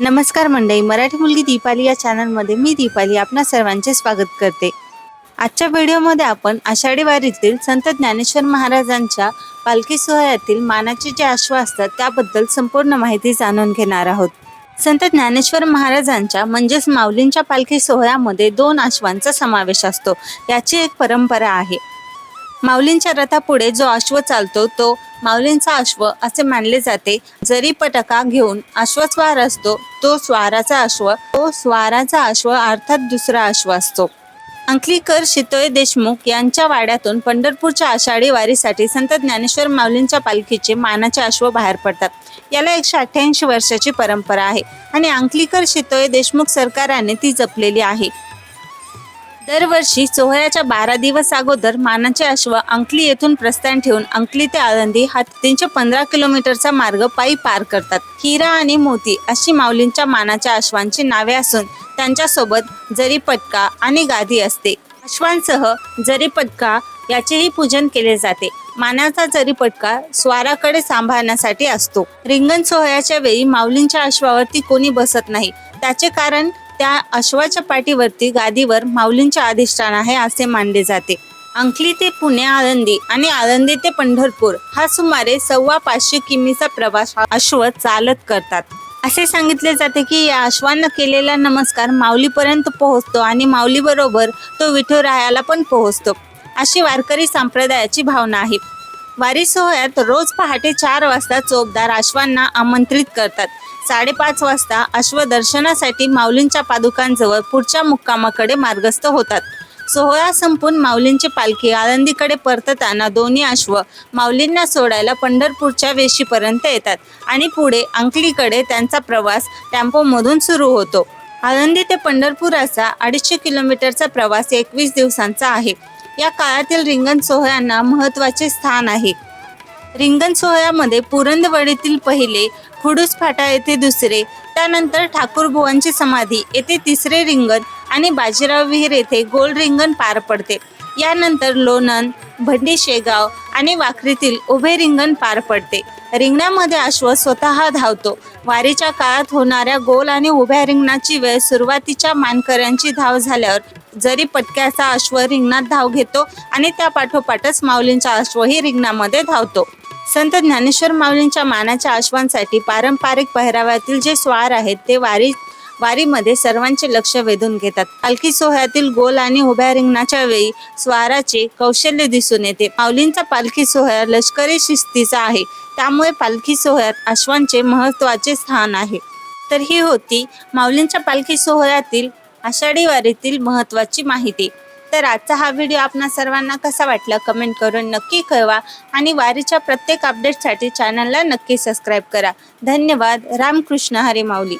नमस्कार मंडळी मराठी मुलगी दीपाली या चॅनलमध्ये मी दीपाली आपणा सर्वांचे स्वागत करते. आजच्या व्हिडिओमध्ये आपण आषाढी वारीतील संत ज्ञानेश्वर महाराजांच्या पालखी सोहळ्यातील मानाचे जे अश्व असतात त्याबद्दल संपूर्ण माहिती जाणून घेणार आहोत. संत ज्ञानेश्वर महाराजांच्या म्हणजेच माऊलींच्या पालखी सोहळ्यामध्ये दोन अश्वांचा समावेश असतो. याची एक परंपरा आहे. माऊलींच्या रथापुढे जो अश्व चालतो तो माऊलींचा अश्व असे मानले जाते. जरी पटका घेऊन अश्वस्वार असतो तो स्वाराचा अश्व तो स्वाराचा अश्व अर्थात दुसरा अश्व असतो. अंकलीकर शितोळे देशमुख यांच्या वाड्यातून पंढरपूरच्या आषाढी वारीसाठी संत ज्ञानेश्वर माऊलींच्या पालखीचे मानाचे अश्व बाहेर पडतात. याला एकशे अठ्ठ्याऐंशी वर्षाची परंपरा आहे आणि अंकलीकर शितोळे देशमुख सरकाराने ती जपलेली आहे. दरवर्षी सोहळ्याच्या बारा दिवस अगोदर मानाचे अश्व अंकली येथून प्रस्थान ठेवून अंकली ते आळंदी हा तीनशे पंधरा किलोमीटरचा मार्ग पायी पार करतात. हिरा आणि मोती अशी माऊलींच्या मानाच्या अश्वांची नावे असून त्यांच्यासोबत जरी पटका आणि गादी असते. अश्वांसह जरी पटका याचेही पूजन केले जाते. मानाचा जरी पटका स्वाराकडे सांभाळण्यासाठी असतो. रिंगण सोहळ्याच्या वेळी माऊलींच्या अश्वावरती कोणी बसत नाही. त्याचे कारण त्या अश्वाच्या पाठीवरती गादीवर माऊलींचे अधिष्ठान आहे असे मानले जाते. अंकली ते पुणे आळंदी आणि आळंदी ते पंढरपूर हा सुमारे सव्वा पाचशे किमीचा प्रवास अश्व चालत करतात. असे सांगितले जाते की या अश्वांना केलेला नमस्कार माऊलीपर्यंत पोहोचतो आणि माऊलीबरोबर तो विठुरायाला पण पोहोचतो. अशी वारकरी संप्रदायाची भावना आहे. वारी सोहळ्यात रोज पहाटे चार वाजता चोपदार अश्वांना आमंत्रित करतात. साडेपाच वाजता अश्व दर्शनासाठी माऊलींच्या पादुकांजवळ पुढच्या मुक्कामाकडे मार्गस्थ होतात. सोहळा संपून माऊलींची पालखी आळंदीकडे परतताना दोन्ही अश्व माऊलींना सोडायला पंढरपूरच्या वेशीपर्यंत येतात आणि पुढे अंकलीकडे त्यांचा प्रवास टेम्पोमधून सुरू होतो. आळंदी ते पंढरपुराचा अडीचशे किलोमीटरचा प्रवास एकवीस दिवसांचा आहे. या काळातील रिंगण सोहळ्यांना महत्त्वाचे स्थान आहे. रिंगण सोहळ्यामध्ये पुरंदवडीतील पहिले खुडूस फाटा येथे दुसरे त्यानंतर ठाकूरबुवांची समाधी येथे तिसरे रिंगण आणि बाजीराव विहीर येथे गोल रिंगण पार पडते. यानंतर लोणंद भंडी शेगाव आणि वाखरीतील उभे रिंगण पार पडते. रिंगणामध्ये अश्व स्वतः धावतो. वारीच्या काळात होणाऱ्या गोल आणि उभ्या रिंगणाची वेळ सुरुवातीच्या मानकऱ्यांची धाव झाल्यावर जरी पटक्याचा अश्व रिंगणात धाव घेतो आणि त्या पाठोपाठच माऊलींचा अश्वही रिंगणामध्ये धावतो. संत ज्ञानेश्वर माऊलींच्या मानाच्या आश्वांसाठी पारंपरिक पहरावातील जे स्वार आहेत ते वारी वारीमध्ये सर्वांचे लक्ष वेधून घेतात. पालखी सोहळ्यातील गोल आणि उभ्या रिंगणाच्या वेळी स्वाराचे कौशल्य दिसून येते. माऊलींचा पालखी सोहळा लष्करी शिस्तीचा आहे. त्यामुळे पालखी सोहळ्यात अश्वांचे महत्त्वाचे स्थान आहे. तर ही होती माऊलींच्या पालखी सोहळ्यातील आषाढी वारीतील महत्त्वाची माहिती. तर आजचा हा व्हिडिओ आपणा सर्वांना कसा वाटला कमेंट करून नक्की कळवा. आणि वारीच्या प्रत्येक अपडेटसाठी चॅनलला नक्की सबस्क्राईब करा. धन्यवाद. रामकृष्ण हरी माऊली.